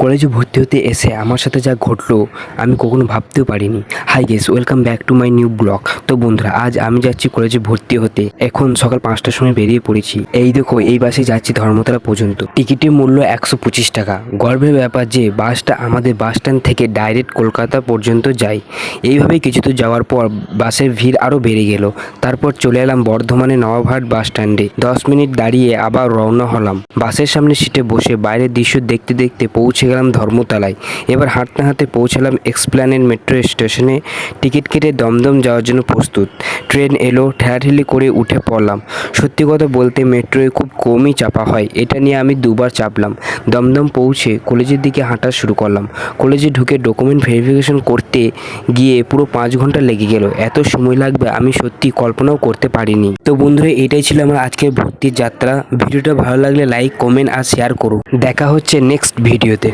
কলেজে ভর্তি হতে এসে আমার সাথে যা ঘটলো, আমি কখনো ভাবতেও পারিনি। Hi guys welcome back to my new blog তো বন্ধুরা, আজ আমি যাচ্ছি কলেজে ভর্তি হতে। এখন সকাল পাঁচটার সময় বেরিয়ে পড়েছি। এই দেখো, এই বাসে যাচ্ছি ধর্মতলা পর্যন্ত। টিকিটের মূল্য একশো পঁচিশ টাকা। গর্বের ব্যাপার যে, বাসটা আমাদের বাস স্ট্যান্ড থেকে ডাইরেক্ট কলকাতা পর্যন্ত যায়। এইভাবে কিছু দূর যাওয়ার পর বাসের ভিড় আরও বেড়ে গেল। তারপর চলে এলাম বর্ধমানে নবাবহাট বাস স্ট্যান্ডে। দশ মিনিট দাঁড়িয়ে আবার রওনা হলাম। বাসের সামনে সিটে বসে বাইরের দৃশ্য দেখতে দেখতে পৌঁছে গেলাম ধর্মতলায়। এবার হাঁটতে হাঁটতে পৌঁছালাম এক্সপ্ল্যানেড মেট্রো স্টেশনে টিকিট কেটে দমদম যাওয়ার জন্য প্রস্তুত। ট্রেন এলো, ঠেলাঠেলি করে উঠে পড়লাম। সত্যি কথা বলতে মেট্রোয় খুব কমই চাপা হয়। এটা নিয়ে আমি দুবার চাপলাম। দমদম পৌঁছে কলেজের দিকে হাঁটা শুরু করলাম। কলেজে ঢুকে ডকুমেন্ট ভেরিফিকেশন করতে গিয়ে পুরো পাঁচ ঘণ্টা লেগে গেল। এত সময় লাগবে, আমি সত্যি কল্পনাও করতে পারিনি। তো বন্ধুরা, এটাই ছিল আমার আজকের ভর্তির যাত্রা। ভিডিওটা ভালো লাগলে লাইক কমেন্ট আর শেয়ার করো দেখা হচ্ছে নেক্সট ভিডিওতে